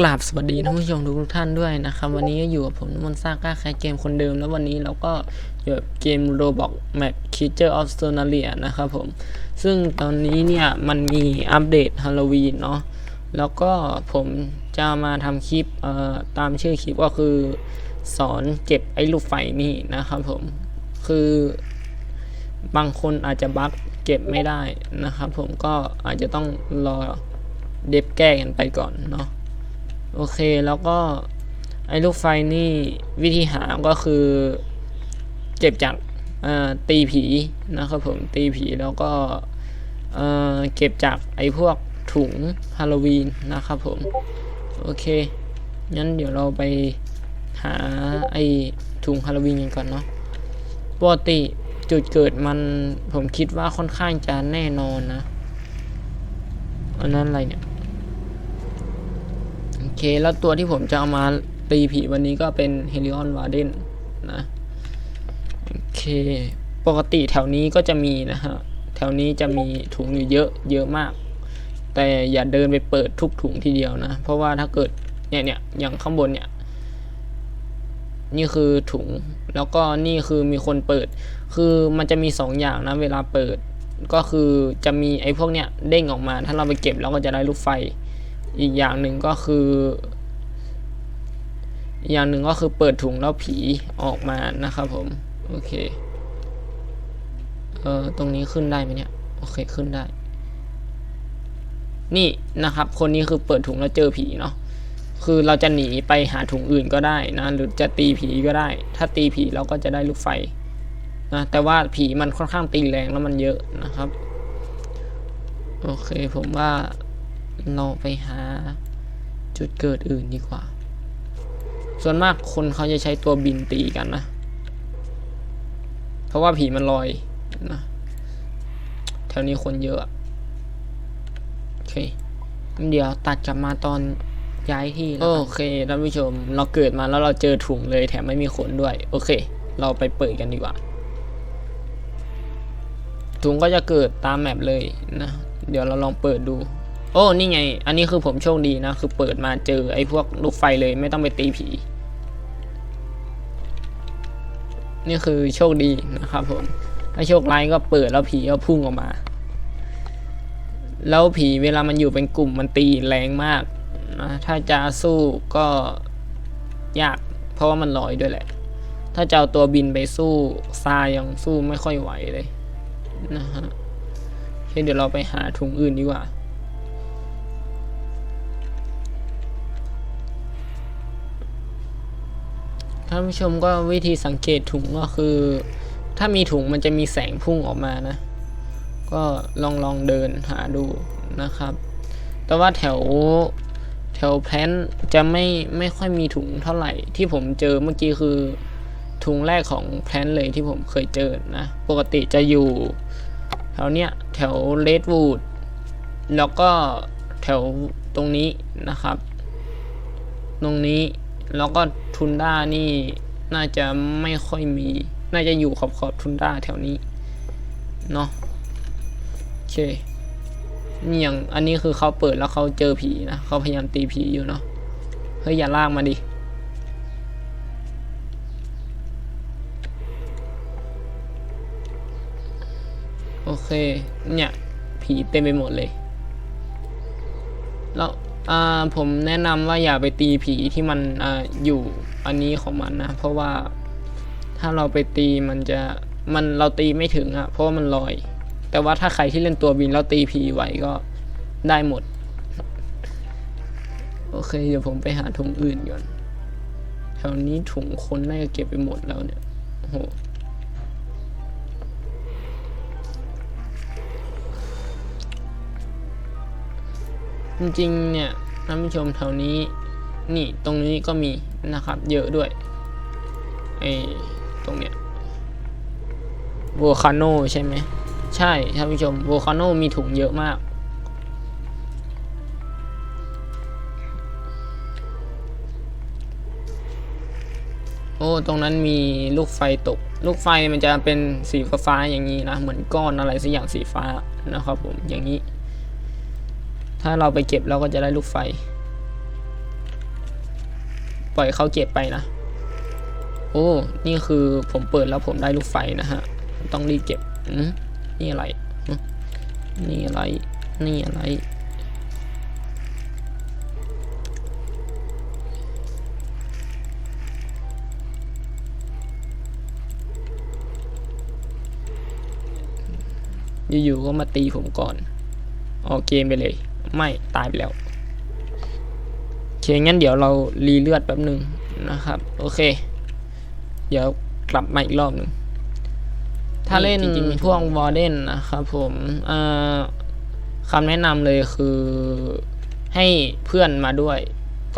กราบสวัสดีท่านผู้ชมทุกท่านด้วยนะครับ วันนี้อยู่กับผมนมนต์ซาก้าแคเกมคนเดิม แล้ววันนี้เราก็อยู่กับเกม Roblox Map Creature of Sonaria นะครับผม ซึ่งตอนนี้เนี่ย มันมีอัปเดตฮาโลวีนเนาะแล้วก็ผมจะมาทำคลิปเอ่อตามชื่อคลิปก็คือ สอนเก็บไอ้ลูกไฟนี่นะครับผม คือบางคนอาจจะบั๊กเก็บไม่ได้นะครับผมก็อาจจะต้องรอเดฟแก้กันไปก่อนเนาะ โอเคแล้วก็ไอ้ลูกไฟนี่วิธีหาก็คือเก็บจากตีผีนะครับผมตีผีแล้วก็เก็บจากไอ้พวกถุงฮาโลวีนนะครับผม โอเค งั้นเดี๋ยวเราไปหาไอ้ถุงฮาโลวีนกันก่อนเนาะปกติจุดเกิดมันผมคิดว่าค่อนข้างจะแน่นอนนะ อันนั้นอะไรเนี่ย เค แล้วตัวที่ผมจะเอามาตีผีวันนี้ก็เป็นเฮลิออนวาเดนนะ โอเค ปกติแถวนี้ก็จะมีนะฮะ แถวนี้จะมีถุงอยู่เยอะเยอะมาก แต่อย่าเดินไปเปิดทุกถุงทีเดียวนะ เพราะว่าถ้าเกิดเนี่ยเนี่ยอย่างข้างบนเนี่ยนี่คือถุงแล้วก็นี่คือมีคนเปิด คือมันจะมีสองอย่างนะเวลาเปิด ก็คือจะมีไอ้พวกเนี้ยเด้งออกมา ถ้าเราไปเก็บเราก็จะได้ลูกไฟ อีกอย่างหนึ่งก็คืออีกอย่างหนึ่งก็คือเปิดถุงแล้วผีออกมานะครับผม โอเค เออตรงนี้ขึ้นได้ไหมเนี่ย โอเคขึ้นได้ นี่นะครับ คนนี้คือเปิดถุงแล้วเจอผีเนาะคือเราจะหนีไปหาถุงอื่นก็ได้นะหรือจะตีผีก็ได้ ถ้าตีผีเราก็จะได้ลูกไฟนะแต่ว่าผีมันค่อนข้างตีแรงแล้วมันเยอะนะครับ โอเคผมว่า เราไปหาจุดเกิดอื่นดีกว่า ส่วนมากคนเขาจะใช้ตัวบินตีกันนะ เพราะว่าผีมันลอยนะ แถวนี้คนเยอะ โอเคงั้นเดี๋ยวตัดกลับมาตอนย้ายที่โอเคท่านผู้ชม เราเกิดมาแล้วเราเจอถุงเลยแถมไม่มีขนด้วย โอเค เราไปเปิดกันดีกว่า ถุงก็จะเกิดตามแมปเลยนะ เดี๋ยวเราลองเปิดดู โอ้นี่ไง อันนี้คือผมโชคดีนะ คือเปิดมาเจอไอ้พวกลูกไฟเลยไม่ต้องไปตีผี นี่คือโชคดีนะครับผม ถ้าโชคร้ายก็เปิดแล้วผีก็พุ่งออกมา แล้วผีเวลามันอยู่เป็นกลุ่มมันตีแรงมากนะถ้าจะสู้ก็ยาก เพราะว่ามันลอยด้วยแหละ ถ้าจะเอาตัวบินไปสู้ซายังสู้ไม่ค่อยไหวเลยนะฮะเดี๋ยวเราไปหาถุงอื่นดีกว่า ท่านผู้ชมก็วิธีสังเกตถุงก็คือ ถ้ามีถุงมันจะมีแสงพุ่งออกมานะ ก็ลองลองเดินหาดูนะครับ แต่ว่าแถวแถวแพลนจะไม่ไม่ค่อยมีถุงเท่าไหร่ ที่ผมเจอเมื่อกี้คือถุงแรกของแพลนเลยที่ผมเคยเจอนะ ปกติจะอยู่แถวเนี้ยแถวเลดวูดแล้วก็แถวตรงนี้นะครับ ตรงนี้แล้วก็ ทุนด้านี่น่าจะไม่ค่อยมี น่าจะอยู่ขอบขอบทุนด้าแถวนี้ เนาะโอเคนี่อย่างอันนี้คือเขาเปิดแล้วเขาเจอผีนะเขาพยายามตีผีอยู่เนาะเฮ้ยอย่าลากมาดิโอเค เนี่ย ผีเต็มไปหมดเลย แล้ว อ่าผมแนะนำว่าอย่าไปตีผีที่มันอ่าอยู่อันนี้ของมันนะ เพราะว่าถ้าเราไปตีมันจะมันเราตีไม่ถึงอะเพราะมันลอย แต่ว่าถ้าใครที่เล่นตัวบินแล้วตีผีไหวก็ได้หมด โอเคเดี๋ยวผมไปหาถุงอื่นก่อนแถวนี้ถุงคนน่าจะเก็บไปหมดแล้วเนี่ยโอ้โห จริงๆเนี่ยท่านผู้ชมแถวนี้นี่ตรงนี้ก็มีนะครับ เยอะด้วยไอ้ตรงเนี้ยโวคาโนใช่ไหมใช่ท่านผู้ชมโวคาโนมีถุงเยอะมากโอ้ตรงนั้นมีลูกไฟตก ลูกไฟมันจะเป็นสีฟ้าๆอย่างนี้นะ เหมือนก้อนอะไรสักอย่างสีฟ้านะครับผมอย่างนี้ ถ้าเราไปเก็บเราก็จะได้ลูกไฟ ปล่อยเขาเก็บไปนะ โอ้ นี่คือผมเปิดแล้วผมได้ลูกไฟนะฮะ ต้องรีบเก็บอืมนี่อะไร นี่อะไร นี่อะไร อยู่ๆก็มาตีผมก่อน ออกเกมไปเลย ไม่ตายไปแล้วโอเคงั้นเดี๋ยวเรารีเลือดแป๊บหนึ่งนะครับ โอเค เดี๋ยวกลับมาอีกรอบหนึ่งถ้าเล่นพวกวอร์เดนนะครับผมเอ่อคำแนะนำเลยคือให้เพื่อนมาด้วย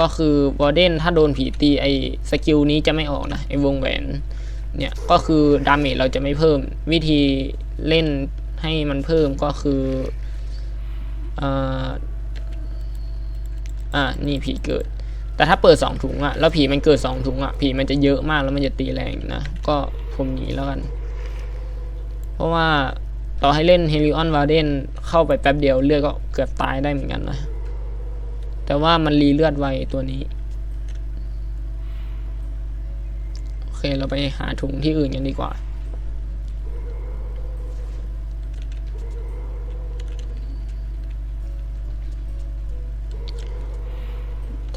ก็คือวอร์เดนถ้าโดนผีตีไอสกิลนี้จะไม่ออกนะไอวงแหวนเนี่ยก็คือดาเมจเราจะไม่เพิ่ม วิธีเล่นให้มันเพิ่มก็คือ อ่าอ่านี่ผีเกิด แต่ถ้าเปิดสองถุงอะแล้วผีมันเกิดสองถุงอะผีมันจะเยอะมากแล้วมันจะตีแรงนะ ก็ผมหนีแล้วกัน เพราะว่าต่อให้เล่นเฮลิออนวาเดนเข้าไปแป๊บเดียวเลือดก็เกือบตายได้เหมือนกันนะ แต่ว่ามันรีเลือดไวตัวนี้ โอเคเราไปหาถุงที่อื่นกันดีกว่า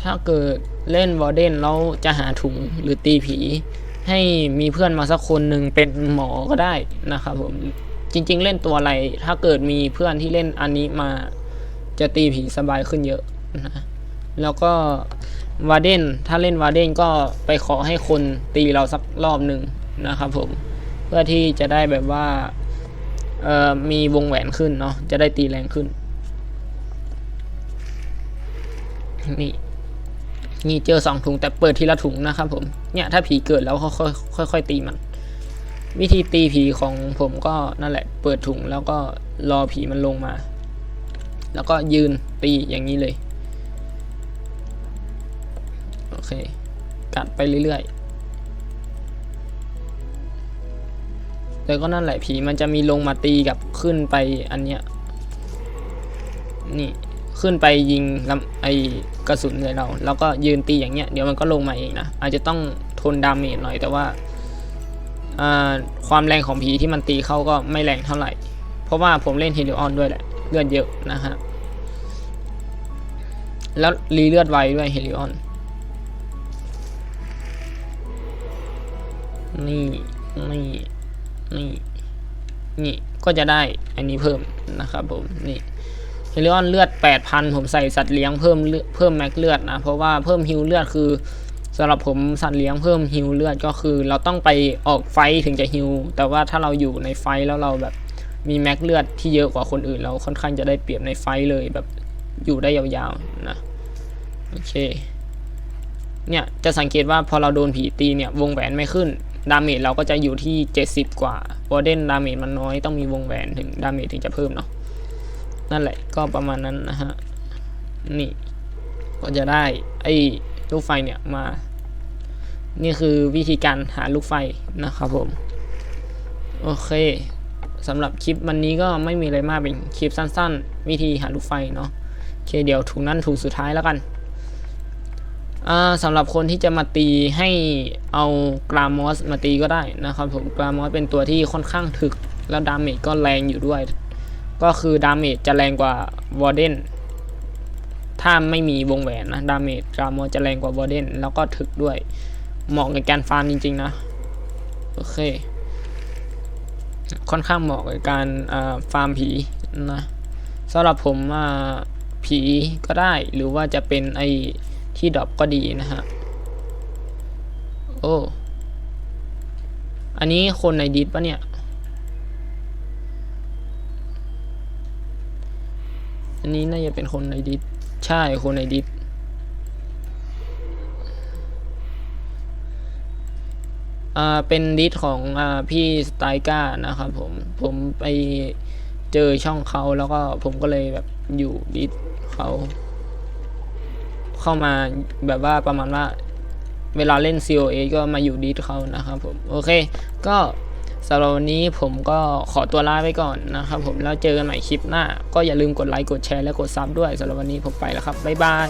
ถ้าเกิดเล่นวอร์เดนแล้วจะหาถุงหรือตีผี ให้มีเพื่อนมาสักคนหนึ่งเป็นหมอก็ได้นะครับผมจริง ๆ เล่นตัวอะไร ถ้าเกิดมีเพื่อนที่เล่นอันนี้มา จะตีผีสบายขึ้นเยอะนะแล้วก็วาเดนถ้าเล่นวาเดนก็ไปขอให้คนตีเราสักรอบหนึ่งนะครับผมเพื่อที่จะได้แบบว่าเอ่อมีวงแหวนขึ้นเนาะจะได้ตีแรงขึ้น นี่ นี่เจอสองถุงแต่เปิดทีละถุงนะครับผม เนี่ยถ้าผีเกิดแล้วค่อยๆค่อยๆตีมัน วิธีตีผีของผมก็นั่นแหละ เปิดถุงแล้วก็รอผีมันลงมา แล้วก็ยืนตีอย่างนี้เลย โอเค กัดไปเรื่อยๆแล้วก็นั่นแหละผีมันจะมีลงมาตีกับขึ้นไปอันเนี้ย นี่ ขึ้นไปยิงลำไอกระสุนใส่เรา แล้วก็ยืนตีอย่างเงี้ยเดี๋ยวมันก็ลงมาเองนะอาจจะต้องทนดาเมจหน่อยแต่ว่าอ่าความแรงของผีที่มันตีเข้าก็ไม่แรงเท่าไหร่ เพราะว่าผมเล่นเฮลิออนด้วยแหละเลือดเยอะนะฮะแล้วรีเลือดไวด้วยเฮลิออนนี่นี่นี่นี่ก็จะได้อันนี้เพิ่มนะครับผมนี่ เฮลิออนเลือด 8,000 ผมใส่สัตว์เลี้ยงเพิ่มเลือดเพิ่มแม็กเลือดนะ เพราะว่าเพิ่มฮิวเลือดคือสำหรับผมสัตว์เลี้ยงเพิ่มฮิวเลือดก็คือ เราต้องไปออกไฟถึงจะฮิวแต่ว่าถ้าเราอยู่ในไฟแล้วเราแบบมีแม็กเลือดที่เยอะกว่าคนอื่น เราค่อนข้างจะได้เปรียบในไฟเลยแบบอยู่ได้ยาวๆนะโอเคเนี่ยจะสังเกตว่าพอเราโดนผีตีเนี่ยวงแหวนไม่ขึ้นดาเมจเราก็จะอยู่ที่ 70 กว่าวอเดนดาเมจมันน้อยต้องมีวงแหวนถึงดาเมจถึงจะเพิ่มเนาะ นั่นแหละก็ประมาณนั้นนะฮะ นี่ก็จะได้ไอ้ลูกไฟเนี่ยมา นี่คือวิธีการหาลูกไฟนะครับผม โอเคสำหรับคลิปวันนี้ก็ไม่มีอะไรมากเป็นคลิปสั้น ๆ วิธีหาลูกไฟเนาะโอเคเดี๋ยวถุงนั้นถุงสุดท้ายแล้วกันสำหรับคนที่จะมาตีให้เอากรามอสมาตีก็ได้นะครับผมกรามอสเป็นตัวที่ค่อนข้างถึก แล้วดาเมจก็แรงอยู่ด้วย ก็คือดาเมจจะแรงกว่าวอร์เดนถ้าไม่มีวงแหวนนะดาเมจกรามอจะแรงกว่าวอร์เดนแล้วก็ถึกด้วย เหมาะกับการฟาร์มจริงๆนะ โอเค ค่อนข้างเหมาะกับการฟาร์มผีนะสำหรับผมผีก็ได้หรือว่าจะเป็นไอที่ดรอปก็ดีนะฮะ โอ้ อันนี้คนในดิสปะเนี่ย อันนี้น่าจะเป็นคนในดิสใช่คนในดิสอ่าเป็นดิสของอ่าพี่สไตก้านะครับผมผมไปเจอช่องเขาแล้วก็ผมก็เลยแบบอยู่ดิสเขาเข้ามาแบบว่าประมาณว่าเวลาเล่น COA ก็มาอยู่ดิสเขานะครับผม โอเค ก็ สำหรับวันนี้ผมก็ขอตัวลาไปก่อนนะครับผมแล้วเจอกันใหม่คลิปหน้า ก็อย่าลืมกดไลค์กดแชร์และกดซับด้วยสำหรับวันนี้ผมไปแล้วครับบ๊ายบาย